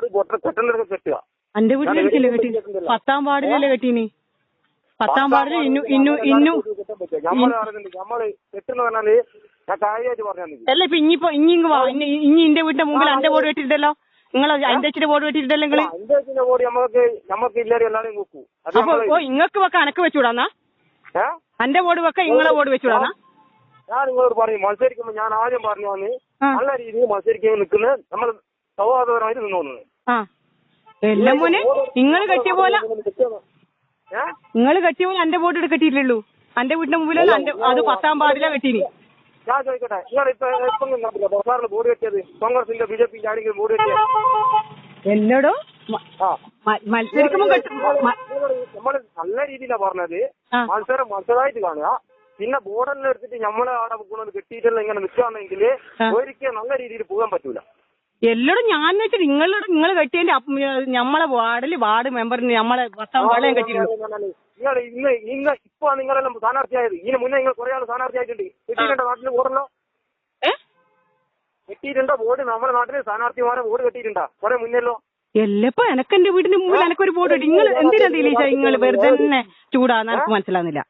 കെട്ടുക എന്റെ വീട്ടിലെ കെട്ടി പത്താം വാർഡിലല്ലേ കെട്ടീനി? പത്താം വാർഡിൽ ഇന്നു ഇന്നു ഇന്നു നമ്മൾ പറയുന്നുണ്ട് നമ്മൾ കെട്ടുന്ന പറഞ്ഞാൽ ഞാൻ കാര്യമായിട്ട് പറഞ്ഞു അല്ല ഇപ്പൊ ഇനിയിപ്പോ ഇനി ഇങ്ങ് വാ. ഇനി ഇനി എന്റെ വീടിന്റെ മുമ്പിൽ എന്റെ ബോർഡ് കെട്ടിട്ടല്ലോ നിങ്ങൾ അതിന്റെ അച്ഛന്റെ ബോർഡ് കെട്ടിട്ടല്ലോ നിങ്ങൾ? അഞ്ചാഴ്ചന്റെ ബോർഡ് നമുക്ക് നമുക്ക് ഇല്ലാതെ എല്ലാവരും നോക്കൂ അത് അപ്പൊ ഓ ഇങ്ങക്ക് വെക്ക അനക്ക് വെച്ചൂടാന്നാ ഏ? എന്റെ ബോർഡ് വെക്ക ഇങ്ങളെ ബോർഡ് വെച്ചൂടാന്നാ ഞാൻ നിങ്ങളോട് പറഞ്ഞു മത്സരിക്കുമ്പോ ഞാൻ ആദ്യം പറഞ്ഞു വന്ന് നല്ല രീതിയിൽ മത്സരിക്കാൻ നിൽക്കുന്ന നമ്മൾ സൗഹാർദ്ദപരമായിട്ട് നിന്നോന്നു ആ. എല്ലാം മോനെ നിങ്ങൾ കെട്ടിയ പോലെ നിങ്ങൾ കെട്ടിയ പോലെ എന്റെ ബോർഡ് ഇവിടെ കെട്ടിയിട്ടില്ലല്ലോ. എന്റെ വീടിന്റെ മുമ്പിലല്ല അത് പത്താം വാർഡിലാ കെട്ടീനി ഞാൻ ചോദിക്കട്ടെ നിങ്ങൾ ഇപ്പൊ ഇപ്പം കണ്ടില്ല ബസാറിൽ ബോർഡ് കെട്ടിയത് കോൺഗ്രസിന്റെ ബി ജെ പി ആരെങ്കിലും ബോർഡ് കെട്ടിയത് എന്നോടോ? മ- ആ. മത്സരിക്കുമ്പോ കെട്ടും. മ- നമ്മൾ നല്ല രീതിയിലാണ് പറഞ്ഞത്. ആ. മത്സരം മത്സരമായിട്ട് കാണുക. പിന്നെ ബോർഡെല്ലാം എടുത്തിട്ട് നമ്മളെ അവിടെ കൊണ്ടുവന്ന് കെട്ടിയിട്ടെല്ലാം ഇങ്ങനെ നിൽക്കുകയാണെങ്കിൽ ആ. ഒരിക്കലും നല്ല രീതിയിൽ പോകാൻ പറ്റൂല. എല്ലോടും ഞാൻ വെച്ചിട്ട് നിങ്ങളുടെ നിങ്ങൾ കെട്ടിയതിന്റെ അപ്പ- ഞമ്മളെ വാർഡിൽ വാർഡ് മെമ്പറിന് നമ്മളെ പത്താം വെള്ളം കെട്ടിയിട്ടുണ്ട്. നിങ്ങൾ ഇന്ന് ഇന്ന് ഇപ്പൊ നിങ്ങളെല്ലാം സ്ഥാനാർത്ഥിയായത്. ഇതിന് മുന്നേ നിങ്ങൾ കുറെ ആൾ സ്ഥാനാർത്ഥിയായിട്ടുണ്ട്. കെട്ടിയിട്ടുണ്ടോ നാട്ടിൽ ബോർഡല്ലോ ഏ? കെട്ടിയിട്ടുണ്ടോ ബോർഡ് നമ്മുടെ നാട്ടിലെ സ്ഥാനാർത്ഥിമാരെ ബോർഡ് കെട്ടിയിട്ടുണ്ടോ? കുറെ മുന്നല്ലോ? എല്ലപ്പോ എനക്ക് വീടിന്റെ മുമ്പിൽ എനക്കൊരു ബോർഡ് കെട്ടി നിങ്ങൾ എന്തിനാ ദിലീഷ നിങ്ങൾ വെറുതെ ചൂടാന്ന് എനിക്ക് മനസ്സിലാവുന്നില്ല.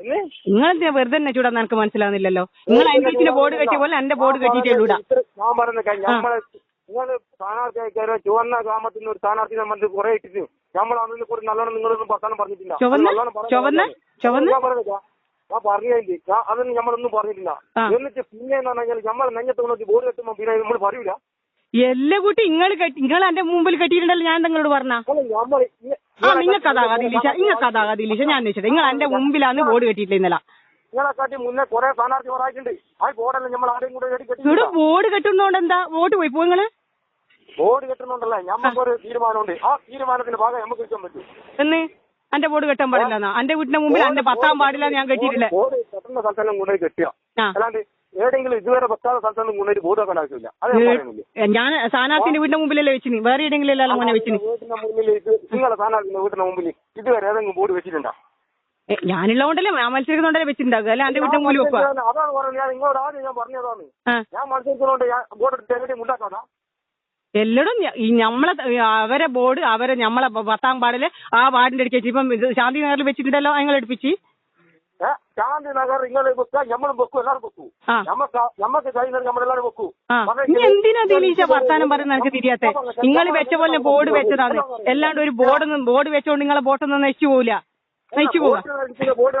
എന്ന് നിങ്ങൾ എന്തിനാ വെറുതെ തന്നെ ചൂടാന്ന് എനിക്ക് മനസ്സിലാവുന്നില്ലല്ലോ. നിങ്ങൾ അതിന്റെ ബോർഡ് കെട്ടിയ പോലെ എന്റെ ബോർഡ് കെട്ടിയിട്ടേലൂടാ ഇത്ര- ഞാൻ പറഞ്ഞ നമ്മളെ നിങ്ങൾ സ്ഥാനാർത്ഥിയായിക്കാരോ ചുവന്ന ഗ്രാമത്തിൽ നിന്ന് ഒരു സ്ഥാനാർത്ഥി നമ്മൾ കുറെ ഇട്ടിട്ട് നമ്മൾ അതിനെ കുറിച്ച് നല്ലോണം നിങ്ങളൊന്നും വർത്താനം പറഞ്ഞിട്ടില്ല. ഞാൻ ഞാൻ പറഞ്ഞില്ല ഞാൻ അതൊന്നും നമ്മളൊന്നും പറഞ്ഞിട്ടില്ല. എന്നിട്ട് പിന്നെ എന്ന് പറഞ്ഞാൽ നെഞ്ഞത്ത് നോക്കി ബോർഡ് കെട്ടുമ്പോൾ പിന്നെ നമ്മൾ പറയൂല. എല്ലാ കൂട്ടി നിങ്ങൾ നിങ്ങൾ എന്റെ മുമ്പിൽ കെട്ടിയിട്ടുണ്ടല്ലോ ഞാൻ നിങ്ങളോട് പറഞ്ഞ? നമ്മൾ ആ നിങ്ങൾക്ക് അതാകാതെ ദിലീഷ നിങ്ങൾക്ക് അതാകാതെ ദിലീഷ ഞാൻ അന്വേഷിച്ചത് നിങ്ങൾ എന്റെ മുമ്പിലാണ് ബോർഡ് കെട്ടിയിട്ടില്ല ഇന്നലെ. നിങ്ങളെക്കാട്ടി മുന്നേ കുറെ സ്ഥാനാർത്ഥിമാരായിട്ടുണ്ട് ആ ബോർഡല്ല നമ്മൾ ആരെയും കൂടെ ഇവിടെ ബോർഡ് കെട്ടുന്നോണ്ട് എന്താ? വോട്ട് പോയി പോ നിങ്ങൾ? ബോർഡ് കെട്ടുന്നുണ്ടല്ലേ നമുക്കൊരു തീരുമാനമുണ്ട്. ആ തീരുമാനത്തിന്റെ ഭാഗം നമുക്ക് കിട്ടാൻ പറ്റും. എന്ന്? എന്റെ ബോർഡ് കെട്ടാൻ പാടില്ലെന്നാ എന്റെ വീടിന്റെ മുമ്പിൽ എന്റെ പത്താം പാടില്ല ഞാൻ കെട്ടിയിട്ടില്ല. ബോർഡ് കെട്ടുന്ന സ്ഥലത്തെല്ലാം കൊണ്ടുപോയി കെട്ടിയാ. അല്ലാണ്ട് ഏതെങ്കിലും ഇതുവരെ വെക്കാത്ത സ്ഥലത്തൊന്നും കൊണ്ടുപോയി ബോർഡ് വെക്കേണ്ട ആവശ്യമില്ല. അത് ഞാൻ പറയുന്നില്ല? ഞാൻ സ്ഥാനാർത്ഥിന്റെ വീടിന്റെ മുമ്പിലല്ലേ വെച്ചിന്? വേറെ എവിടെയെങ്കിലും അല്ലല്ലോ മോനെ വെച്ചിനി? വീട്ടിന്റെ മുന്നിൽ ഇത് നിങ്ങളെ സ്ഥാനാർത്ഥിന്റെ വീട്ടിന്റെ മുമ്പിൽ ഇതുവരെ ഏതെങ്കിലും ബോർഡ് വെച്ചിട്ടുണ്ടോ? ഏ, ഞാനുള്ളതുകൊണ്ടല്ലേ ഞാൻ മത്സരിക്കുന്നോണ്ടല്ലേ വെച്ചിട്ടുണ്ടാകും അല്ല എന്റെ വീടിന്റെ മുമ്പിൽ വെക്കുക അതാണ് പറഞ്ഞത്. ഞാൻ നിങ്ങളോട് ആദ്യം ഞാൻ പറഞ്ഞതാണ്. ആ. ഞാൻ മത്സരിക്കുന്നതുകൊണ്ട് ഞാൻ ബോർഡ് എടുത്ത് എവിടെയും ഉണ്ടാക്കാതാ എല്ലടും ഞ- ഈ നമ്മളെ അവരെ ബോർഡ് അവരെ നമ്മളെ പ- പത്താം പാടിൽ ആ വാർഡിന്റെ അടുക്കി വെച്ച്. ഇപ്പം ഇത് ശാന്തി നഗറിൽ വെച്ചിട്ടുണ്ടല്ലോ ഞങ്ങൾ എടുപ്പിച്ച്. ശാന്തി നഗർ നിങ്ങൾ വെക്കുക നമ്മളും വെക്കും എല്ലാവരും വെക്കും. ആ. നമുക്ക് നമുക്ക് കഴിയുന്നത് നമ്മളെല്ലാവരും വെക്കൂ. എന്തിനാ ദിനീഷ വർത്താനം പറയുന്നത് എനിക്ക് തിരിയാത്തെ? നിങ്ങൾ വെച്ച പോലെ ബോർഡ് വെച്ചതാണ്. എല്ലാണ്ട് ഒരു ബോർഡ് ബോർഡ് വെച്ചോണ്ട് നിങ്ങളെ ബോട്ടൊന്നും നശിച്ചു പോവില്ല. നശിച്ചു പോവാ ബോർഡ്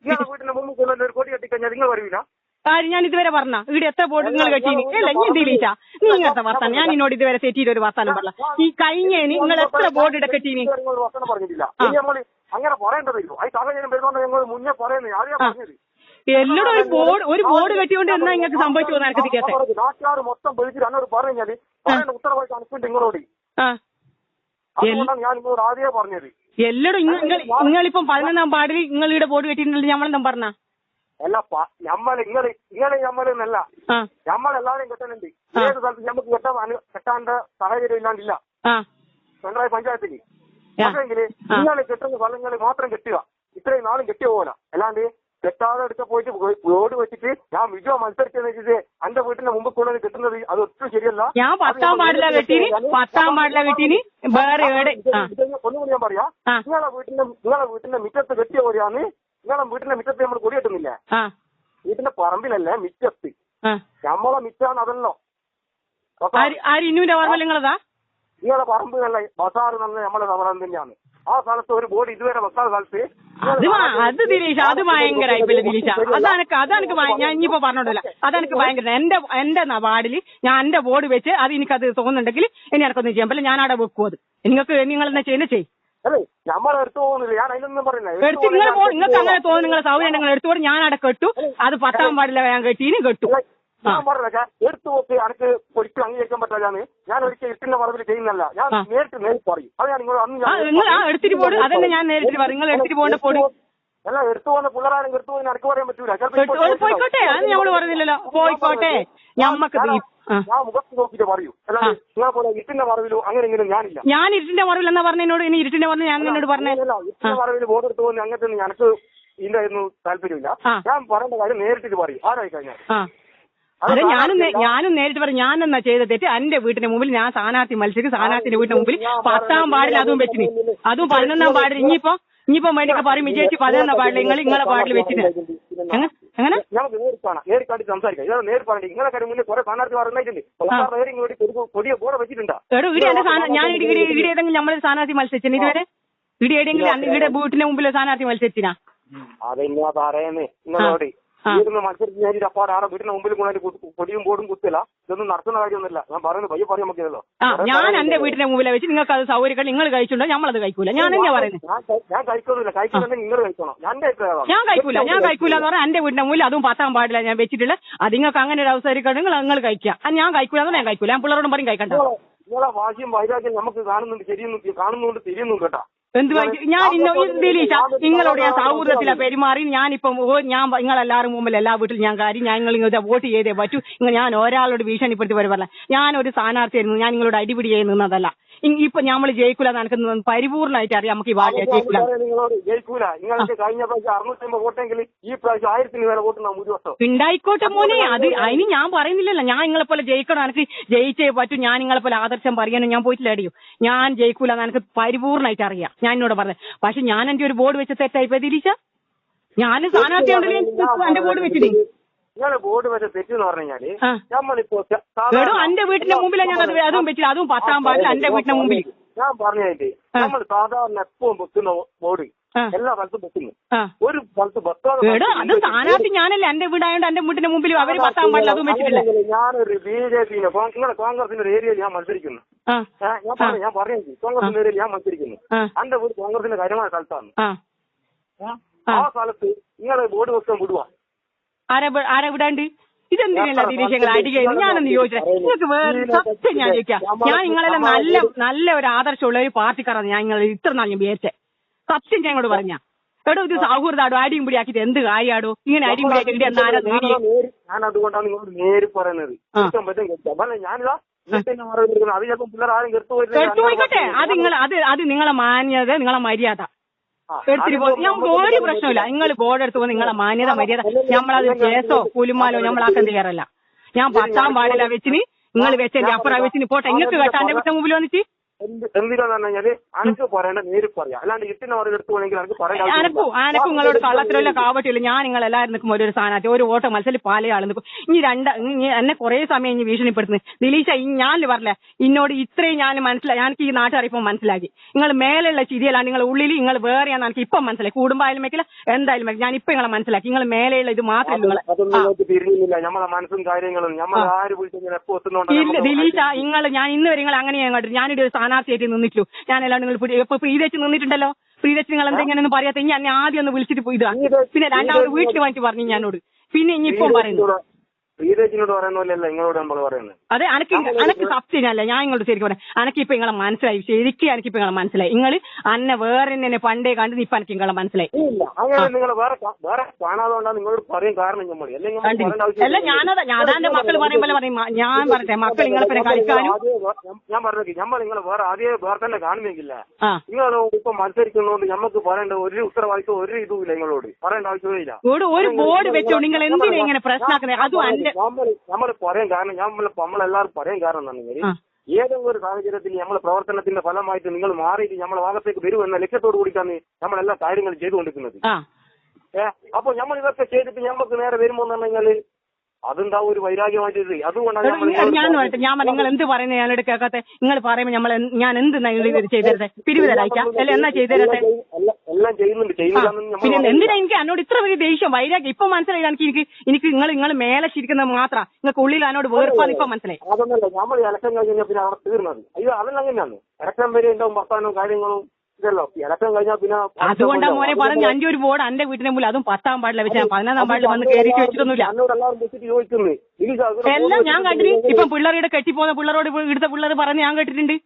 നിങ്ങളുടെ വീട്ടിന്റെ മുമ്പ് കൊണ്ടുവന്ന ഒരു കൊടി കെട്ടിക്കഴിഞ്ഞാൽ നിങ്ങൾ വരൂല? കാര്യം ഞാൻ ഇതുവരെ പറഞ്ഞ. ഇവിടെ എത്ര ബോർഡ് നിങ്ങൾ കെട്ടീനി അല്ല ഇനി ആ നീ ഇങ്ങനത്തെ വർത്താനം. ഞാൻ നിന്നോട് ഇതുവരെ തെറ്റിയിട്ട് ഒരു വർത്താനം പറഞ്ഞ ഈ കഴിഞ്ഞേന് നിങ്ങൾ എത്ര ബോർഡ് ഇട കെട്ടീനി അങ്ങനെ പറയേണ്ടതില്ലോ. അത് സാഹചര്യം വരുന്നോണ്ട് ഞങ്ങൾ മുന്നേ പറയുന്നത് ആരെയാ ആ. പറഞ്ഞത്? എല്ലോടും ഒരു ബോർഡ് ഒരു ബോർഡ് കെട്ടിയോണ്ട് എന്നാ നിങ്ങൾക്ക് സംഭവിച്ചു പോകുന്ന നാട്ടുകാർ മൊത്തം വിളിച്ചിട്ട് എന്നോട് പറഞ്ഞാൽ പറയേണ്ട ഉത്തരവാദിത്തം അനക്കുണ്ട് നിങ്ങളോട്. ആ. ഞാൻ നിങ്ങളോട് ആദ്യമേ പറഞ്ഞത്. എല്ലോടും നിങ്ങൾ നിങ്ങളിപ്പം പതിനൊന്നാം പാടിൽ നിങ്ങൾ ഇവിടെ ബോർഡ് കെട്ടിയിട്ടുണ്ടല്ലോ ഞമ്മളെന്താ പറഞ്ഞ? അല്ല നമ്മൾ ഇങ്ങൾ ഇങ്ങൾ ഇങ്ങളെ എന്നല്ല. നമ്മളെല്ലാവരും കെട്ടുന്നുണ്ട് ഏത് സ്ഥലത്ത് നമുക്ക് കെട്ടാൻ കെട്ടാണ്ട് സാഹചര്യം ഇല്ലാണ്ടില്ല. പിണറായി പഞ്ചായത്തിൽ. പക്ഷെങ്കിൽ. നിങ്ങൾ കെട്ടുന്ന സ്ഥലങ്ങളിൽ മാത്രം കെട്ടുക. ഇത്രയും നാളും കെട്ടിയ പോലെ അല്ലാണ്ട് കെട്ടാതെ എടുത്ത് പോയിട്ട് റോഡ് വെച്ചിട്ട് ഞാൻ വിജയ മത്സരിച്ചെന്ന് വെച്ചിട്ട് എന്റെ വീട്ടിന്റെ മുമ്പ് കൂടുതൽ കിട്ടുന്നത് അത് ഒട്ടും ശരിയല്ല. ഞാൻ പത്താം പാടില്ല കെട്ടീനി. പത്താം പാടില്ല കെട്ടീനി. വേറെ ഒന്നുകൂടി ഞാൻ പറയാ. നിങ്ങളെ വീട്ടിന്റെ നിങ്ങളെ വീട്ടിന്റെ മിറ്റത്ത് കെട്ടിയ പോലെയാണ് നിങ്ങളെ വീട്ടിന്റെ മിറ്റത്ത് നമ്മൾ കൊടി കെട്ടുന്നില്ല. ആ. വീട്ടിന്റെ പറമ്പിലല്ലേ മിറ്റത്ത്? നമ്മളെ മിറ്റാണ് അതല്ലോ നിങ്ങളുടെ പറമ്പ് നല്ല ബസാർ നിന്ന് നമ്മളെ സമരം തന്നെയാണ്. ആ സ്ഥലത്ത് ഒരു ബോർഡ് ഇതുവരെ വെക്കാത്ത സ്ഥലത്ത് അത് ദിലീഷ് അത് ഭയങ്കരായിപ്പില്ല ദിലീഷ. അതെനക്ക് അതെനക്ക് ഞാൻ ഇനിയിപ്പോ പറഞ്ഞോണ്ടല്ല. അതെനിക്ക് ഭയങ്കര എന്റെ എന്റെ വാർഡിൽ ഞാൻ എന്റെ ബോർഡ് വെച്ച് അത് എനിക്കത് തോന്നുന്നുണ്ടെങ്കിൽ ഇനി എനക്കൊന്നും ചെയ്യാൻ പറ്റില്ല. ഞാൻ അവിടെ വെക്കും അത് നിങ്ങൾക്ക് നിങ്ങൾ എന്നാ ചെയ്യുന്നത് ചെയ്യും. അല്ലേ നമ്മൾ എടുത്തു പോകുന്നില്ല. ഞാൻ അതിനൊന്നും പറയുന്നില്ല. എടുത്ത് നിങ്ങൾ നിങ്ങൾക്ക് അങ്ങനെ തോന്നുന്നു നിങ്ങളെ സൗകര്യം നിങ്ങൾ എടുത്തോട് ഞാൻ അവിടെ കെട്ടു. അത് പത്താം പാടില്ല ഞാൻ കെട്ടീന് കെട്ടു. ഞാൻ പറഞ്ഞ എടുത്തു നോക്കി എനിക്ക് ഒരിക്കലും അംഗീകരിക്കാൻ പറ്റാതാണ് ഞാൻ. ഒരിക്കലും ഇട്ടിന്റെ പറമ്പിൽ ചെയ്യുന്നല്ല ഞാൻ. നേരിട്ട് നേരിട്ട് പറയും. അത് ഞാൻ നിങ്ങൾ അന്ന് ആ നിങ്ങൾ ആ എടുത്തിട്ട് പോട്. അതന്നെ ഞാൻ നേരിട്ട് പറയും. നിങ്ങൾ എടുത്തിട്ട് പോകേണ്ട പോട് അല്ല എടുത്തു പോകുന്ന പിള്ളേരാണെങ്കിൽ എടുത്തു പോകുന്ന എനിക്ക് പറയാൻ പറ്റൂല. ചിലപ്പോ കെട്ടു. ഇപ്പോൾ പോയിക്കോട്ടെ. അത് ഞമ്മൾ പറഞ്ഞില്ലല്ലോ പോയിക്കോട്ടെ. ഞമ്മക്ക് ഞാൻ- മുഖത്ത് നോക്കിയിട്ട് പറയൂ. അല്ലാതെ നിങ്ങളെ പോലെ ഇരുട്ടിന്റെ മറവിലോ അങ്ങനെ ഇങ്ങനെ ഞാനില്ല. ഞാൻ ഇരുട്ടിന്റെ മറവിൽ എന്നാ പറഞ്ഞ എന്നോട് ഇനി ഇരുട്ടിന്റെ മറവിൽ ഞാൻ എന്നോട് പറഞ്ഞേ. അല്ല, ഇട്ടിന്റെ പറവിൽ ബോർഡ് എടുത്തു പോകുന്ന അങ്ങനത്തെ ഒന്നും എനിക്ക് താല്പര്യമില്ല. ഞാൻ പറയേണ്ട കാര്യം നേരിട്ടിട്ട് പറയും. ആരായി കഴിഞ്ഞാൽ അത് ഞാനും ഞാനും നേരിട്ട് പറയും. ഞാൻ എന്നാ ചെയ്ത തെറ്റ്? എന്റെ വീട്ടിന്റെ മുമ്പിൽ ഞാൻ സ്ഥാനാർത്ഥി മത്സരിച്ച് സ്ഥാനാർത്ഥിന്റെ വീട്ടിന്റെ മുമ്പിൽ പത്താം പാടിൽ അതും വെച്ചിന്. അതും പതിനൊന്നാം പാടിൽ ഇനിയിപ്പോ ഇനിയിപ്പോ വേണ്ടിയൊക്കെ പറയും. വിജയിച്ച് പതിനൊന്നാം പാടിൽ നിങ്ങൾ നിങ്ങളെ പാടിൽ എങ്ങനെ നമുക്ക് നേരിട്ട് കാണാം നേരിട്ട് കണ്ടിട്ട് സംസാരിക്കാം. ഇതാണ് നേരിട്ട് പറഞ്ഞിട്ട് ഇങ്ങനെ കാര്യം മുന്നേ കുറെ സ്ഥാനാർത്ഥി പറഞ്ഞിട്ടുണ്ട് നേരം വേണ്ടി ഒരു കൊടിയ ബോർഡ് വെച്ചിട്ടുണ്ട്? ഇവിടെ ഞാൻ ഏതെങ്കിലും സ്ഥാനാർത്ഥി മത്സരിച്ചിന് ഇതുവരെ? ഇവിടെ എവിടെയെങ്കിലും ഇവിടെ വീട്ടിന്റെ മുമ്പിൽ സ്ഥാനാർത്ഥി മത്സരിച്ചിനാ? അതെന്നാ പറയുന്നേ? നിങ്ങളോട് ഇരുന്ന് മത്സരിച്ച് ഞാൻ അപ്പാട് ആടെ വീടിന്റെ മുമ്പിൽ കൊണ്ടു പൊടിയും ബോർഡും കുത്തില്ല ഇതൊന്നും നടത്തുന്ന കാര്യമൊന്നുമില്ല. ഞാൻ പറയുന്നത് പയ്യെ പറയാൻ നമുക്കില്ലല്ലോ ആ ഞാൻ എന്റെ വീട്ടിന്റെ മുമ്പിൽ വെച്ച് നിങ്ങൾക്ക് അത് സൗകര്യങ്ങൾ നിങ്ങൾ കഴിച്ചിട്ടുണ്ടോ? നമ്മളത് കഴിക്കൂല. ഞാൻ എന്നാ പറയുന്നത് ഞാൻ കഴിക്കുന്നില്ല കഴിക്കുന്നുണ്ടെങ്കിൽ നിങ്ങൾ കഴിക്കണം ഞാൻ ഞാൻ കഴിക്കൂല. ഞാൻ കഴിക്കൂല എന്ന് പറഞ്ഞാൽ എന്റെ വീടിന്റെ മുമ്പിൽ അതും പത്താൻ പാടില്ല ഞാൻ വെച്ചിട്ടുള്ള. അത് നിങ്ങൾക്ക് അങ്ങനെ ഒരു അവസരം നിങ്ങൾ നിങ്ങൾ കഴിക്കുക. അത് ഞാൻ കഴിക്കൂല എന്ന് ഞാൻ കഴിക്കൂല. ഞാൻ പിള്ളേരോടും പറയും കഴിക്കണ്ട. നിങ്ങളെ നിങ്ങളെ വാശിയും വൈരാഗ്യം നമുക്ക് കാണുന്നുണ്ട് ശരിയെന്നും കാണുന്നുണ്ട് തിരിയുന്നുണ്ട് കേട്ടാ. എന്ത്? ഞാൻ ഇന്ന ദിലീഷ നിങ്ങളോട് ഞാൻ സൗഹൃദത്തിലാ പെരുമാറി ഞാനിപ്പം ഓ ഞാൻ നിങ്ങളെല്ലാവരും മുമ്പിൽ എല്ലാ വീട്ടിലും ഞാൻ കാര്യം ഞാൻ നിങ്ങൾ ഇങ്ങോട്ട് വോട്ട് ചെയ്തേ പറ്റൂ. ഞാൻ ഒരാളോട് ഭീഷണിപ്പെടുത്തി വരുമല്ല ഞാൻ ഒരു സ്ഥാനാർത്ഥിയായിരുന്നു. ഞാൻ നിങ്ങളോട് അടിപിടി ചെയ്യുന്നതല്ല ഇ- ഇപ്പൊ നമ്മൾ ജയിക്കൂല നടക്കുന്നത് പരിപൂർണമായിട്ട് അറിയാം നമുക്ക് ഈ വാർഡിയെ ജയിക്കൂല. ഞാൻ നിങ്ങളോട് ജയിക്കൂല. നിങ്ങൾക്ക് കഴിഞ്ഞ പ്രാവശ്യം അറുന്നൂറ്റമ്പത് വോട്ടെങ്കിൽ ഈ പ്രാവശ്യം ആയിരത്തിന് മേലെ ഒരു വർഷം ഉണ്ടായിക്കോട്ടെ മോനെ. അത് അതിന് ഞാൻ പറയുന്നില്ലല്ലോ. ഞാൻ നിങ്ങളെ പോലെ ജയിക്കണം. എനിക്ക് ജയിച്ചേ പറ്റൂ. ഞാൻ നിങ്ങളെ പോലെ ആദർശം പറയാനും ഞാൻ പോയിട്ടില്ല അടിയും ഞാൻ ജയിക്കൂല എനിക്ക് പരിപൂർണമായിട്ട് അറിയാം. ഞാൻ എന്നോട് പറഞ്ഞത്. പക്ഷെ ഞാൻ എന്റെ ഒരു ബോർഡ് വെച്ച തെറ്റായി പ്രതീക്ഷ ഞാൻ സ്ഥാനാർത്ഥിയുണ്ടെങ്കിൽ എന്റെ ബോർഡ് വെച്ചിട്ട് നിങ്ങളെ ബോർഡ് വെച്ച തെറ്റെന്ന് പറഞ്ഞു കഴിഞ്ഞാൽ. നമ്മളിപ്പോ എന്റെ വീട്ടിന്റെ മുമ്പിലാണ് ഞാൻ അത് വെച്ചില്ല അതും പത്താം പാടില്ല എന്റെ വീട്ടിന്റെ മുമ്പിൽ. ഞാൻ പറഞ്ഞതിന്റെ കഴിഞ്ഞിട്ട് നമ്മൾ സാധാരണ എപ്പോഴും വെക്കുന്ന ബോർഡ്. എല്ലാ സ്ഥലത്തും വെക്കുന്നു. ഒരു സ്ഥലത്ത് ബസ്സാണ് അത് സ്ഥാനാർത്ഥി ഞാനല്ലേ എന്റെ വീടായോണ്ട് എന്റെ വീട്ടിന്റെ മുമ്പിൽ അവർ പത്താം പാടില്ല അതും വെച്ചിട്ടില്ല. ഞാനൊരു ബി ജെ പിന്നെ നിങ്ങളുടെ കോൺഗ്രസിന്റെ ഒരു ഏരിയയിൽ ഞാൻ മത്സരിക്കുന്നു. ഞാൻ പറഞ്ഞു ഞാൻ പറഞ്ഞു കോൺഗ്രസിന്റെ ഏരിയയിൽ ഞാൻ മത്സരിക്കുന്നു. എന്റെ വീട് കോൺഗ്രസിന്റെ കാര്യമായ സ്ഥലത്താണ്. ആ. സ്ഥലത്ത് നിങ്ങളെ ബോർഡ് വെക്കാൻ വിടുവാ. ആരാ ആരാ വിടാണ്ട്? ഇതെന്തിനല്ല ദിനീഷങ്ങൾ അടിക്കുന്നത് ഞാനൊന്ന് ചോദിച്ചത് നിങ്ങൾക്ക് വേറെ സത്യം ഞാൻ ചോദിക്കാം. ഞാൻ നിങ്ങളെല്ലാം നല്ല നല്ല ഒരു ആദർശമുള്ള ഒരു പാർട്ടിക്കാരാണ്. ഞാൻ നിങ്ങൾ ഇത്ര നാൾ ഞാൻ വിചാരിച്ചേ. സത്യം ഞാൻ ഇങ്ങോട്ട് പറഞ്ഞ. എടോ ഇത് സൗഹൃദാടോ അടിയും പിടി ആക്കിയിട്ട് എന്ത് കാര്യാടോ? ഇങ്ങനെ അടിയും പിടി ആക്കിയിട്ട് എന്താ ഞാൻ അതുകൊണ്ടാണ് നിങ്ങളോട് നേരി പറയുന്നത്. ആ. കേൾക്കാൻ പറ്റും കേൾക്കാം അല്ല ഞാനിതാ വീട്ടിന്റെ മറുപടി കൊടുക്കുന്നത്. അത് ചിലപ്പോൾ പിള്ളേർ ആരും കെട്ടു അത് നിങ്ങൾ അത് അത് നിങ്ങളെ മാന്യത നിങ്ങളെ മര്യാദ. എടുത്തിട്ട് പോകും നമുക്ക് ഒരു പ്രശ്നമില്ല നിങ്ങൾ ബോർഡ് എടുത്ത് പോകുന്ന നിങ്ങളെ മാന്യത മര്യാദ നമ്മളത് കേസോ കുലുമാലോ നമ്മളാക്കാൻ തയ്യാറല്ല. ഞാൻ പത്താം പാടില്ല വെച്ചിന് നിങ്ങൾ വെച്ചതിന്റെ അപ്പുറം വെച്ചിന് പോട്ടെ. നിങ്ങൾക്ക് കേട്ടാന്റെ കുറ്റം മുമ്പിൽ വന്നിട്ട്? അനക്ക് പറയേണ്ട പറയാം. അല്ലാണ്ട് മറുപടി എടുത്തു അനക്ക്. അനക്കും അനക്കും നിങ്ങളോട് കള്ളത്തിലല്ല കാവട്ടില്ല. ഞാൻ നിങ്ങൾ എല്ലാവരും നിൽക്കുമ്പോൾ ഒരു സ്ഥാനാർത്ഥി ഒരു വോട്ട് മത്സരം പല ആൾ നിൽക്കും. ഇനി രണ്ട് എന്നെ കുറെ സമയം ഇനി ഭീഷണിപ്പെടുത്തുന്നു. ദിലീഷ ഞാൻ പറഞ്ഞില്ല ഇന്നോട് ഇത്രയും ഞാൻ മനസ്സിലായി എനിക്ക് ഈ നാട്ടുകാർ ഇപ്പം മനസ്സിലാക്കി നിങ്ങൾ മേലെയുള്ള ചിരിയല്ലാണ്ട് നിങ്ങൾ ഉള്ളിൽ നിങ്ങൾ വേറെയാണ് എനിക്ക് ഇപ്പം മനസ്സിലായി. കുടുംബമായാലും വെക്കില്ല എന്തായാലും വെക്കില്ല ഞാൻ ഇപ്പൊ നിങ്ങളെ മനസ്സിലാക്കി. നിങ്ങൾ മേലെയുള്ള ഇത് മാത്രമേ നിങ്ങൾ അതൊന്നും നിങ്ങൾക്ക് തിരിയുന്നില്ല. നമ്മളെ മനസ്സും കാര്യങ്ങളും നമ്മൾ ആര് ദിലീഷ നിങ്ങൾ ഞാൻ ഇന്ന് വരെ നിങ്ങൾ അങ്ങനെ ഒരു ഞാനൊരു സ്ഥാനാർത്ഥിയായിട്ട് നിന്നിട്ടു. ഞാനെല്ലാം നിങ്ങൾ ഇപ്പൊ പ്രീതച്ച് നിന്നിട്ടുണ്ടല്ലോ? പ്രീതച്ച് നിങ്ങൾ എന്തെങ്കിലും പറയാത്ത ഇനി എന്നെ ആദ്യം ഒന്ന് വിളിച്ചിട്ട് പോയി ഇതാ. പിന്നെ രണ്ടാമത് വീട്ടിൽ വാങ്ങിച്ചു പറഞ്ഞു ഞാനോട്. പിന്നെ ഇനി ഇപ്പം പറയുന്നു. ശ്രീരേജിനോട് പറയുന്ന പോലെയല്ല നിങ്ങളോട് നമ്മൾ പറയുന്നത്. അതെ അനക്ക് അനക്ക് സത്യം അല്ല ഞാൻ ഇങ്ങോട്ട് ശരിക്കും പറയാം അനക്ക് ഇപ്പൊ നിങ്ങളെ മനസ്സിലായി. ശരിക്കും എനിക്ക് ഇപ്പൊ നിങ്ങളെ മനസ്സിലായി. നിങ്ങൾ അന്നെ വേറെ തന്നെ പണ്ടേ കണ്ട് ഇപ്പൊ എനിക്ക് ഇങ്ങളെ മനസ്സിലായി. അങ്ങനെ നിങ്ങൾ വേറെ വേറെ കാണാതെ നിങ്ങളോട് പറയും കാരണം നമ്മൾ. അല്ല ഞാനതാ ഞാൻ അതാ എന്റെ മക്കൾ പറയുമ്പോൾ പറയും ഞാൻ പറയട്ടെ മക്കൾ നിങ്ങളെ പിന്നെ കളിക്കാനും ഞാൻ- പറഞ്ഞു നമ്മൾ നിങ്ങളെ വേറെ ആദ്യമേ വേറെ തന്നെ കാണുന്നെങ്കില്ല ആ. നിങ്ങളോട് ഇപ്പൊ മത്സരിക്കുന്നതുകൊണ്ട് നമുക്ക് പറയേണ്ട ഒരു ഉത്തരവാദിത്വം ഒരു ഇതും ഇല്ല നിങ്ങളോട്. പറയേണ്ട ആവശ്യമേ ഇല്ല. ഒരു ബോർഡ് വെച്ചോ നിങ്ങൾ എന്തിനാ ഇങ്ങനെ പ്രശ്നമാക്കുന്നത് അതും നമ്മൾ പറയാൻ കാരണം നമ്മൾ നമ്മളെല്ലാവരും പറയാൻ കാരണം എന്താണെങ്കിൽ ആ. ഏതെങ്കിലും ഒരു സാഹചര്യത്തിൽ നമ്മളെ പ്രവർത്തനത്തിന്റെ ഫലമായിട്ട് നിങ്ങൾ മാറിയിട്ട് നമ്മളെ ഭാഗത്തേക്ക് വരുമെന്ന ലക്ഷ്യത്തോട് കൂടിയിട്ടാണ് നമ്മളെല്ലാ കാര്യങ്ങളും ചെയ്തുകൊണ്ടിരിക്കുന്നത്. ആ. ഏ അപ്പൊ നമ്മൾ ഇതൊക്കെ ചെയ്തിട്ട് നമുക്ക് നേരെ വരുമ്പോ പറഞ്ഞാൽ അതെന്താ ഒരു വൈരാഗ്യമായിട്ട് അതുകൊണ്ടാണ് എടോ, ഞാൻ ഞാൻ നിങ്ങൾ എന്ത് പറയുന്നത് ഞാനോട് കേൾക്കാത്ത നിങ്ങൾ പറയുമ്പോൾ നമ്മൾ ഞാൻ എന്ത് അല്ലെ പിരിവ് തരായിക്കാം അല്ല എന്നാ ചെയ്തു തരട്ടെ എല്ലാം- ചെയ്യുന്നുണ്ട്. പിന്നെ. എന്തിനാ എനിക്ക് എന്നോട് ഇത്ര വലിയ ദേഷ്യം? വൈരാഗ്യം. ഇപ്പൊ മനസ്സിലായി. എനിക്ക് എനിക്ക് എനിക്ക് നിങ്ങൾ നിങ്ങൾ മേലെ ചിരിക്കുന്നത് മാത്രം. നിങ്ങൾക്ക് ഉള്ളിൽ എന്നോട് വേർപ്പാന്ന് ഇപ്പൊ മനസ്സിലായി. അതൊന്നല്ല നമ്മൾ ഇലക്ഷൻ കഴിഞ്ഞാൽ പിന്നെ അവിടെ തീർന്നത്. അയ്യോ അതെല്ലാം അങ്ങനെയാണ്. ഇലക്ഷൻ വരെ ഉണ്ടാവും വർത്താനവും കാര്യങ്ങളും ഇതല്ലോ. ഇലക്ഷൻ കഴിഞ്ഞാൽ പിന്നെ അതുകൊണ്ടാ മോനെ പറഞ്ഞു അഞ്ചു ഒരു ബോർഡ് എന്റെ വീട്ടിന്റെ മുമ്പിൽ അതും പത്താം പാടില്ല വെച്ചാൽ പതിനൊന്നാം പാടിൽ വന്ന് കയറി വെച്ചിട്ടൊന്നുമില്ല. എല്ലാം ഞാൻ കണ്ടിട്ട് ഇപ്പൊ പിള്ളേരുടെ കെട്ടിപ്പോന്ന പിള്ളേരോട് ഇടുത്ത പിള്ളേർ പറഞ്ഞ് ഞാൻ കേട്ടിട്ടുണ്ട്.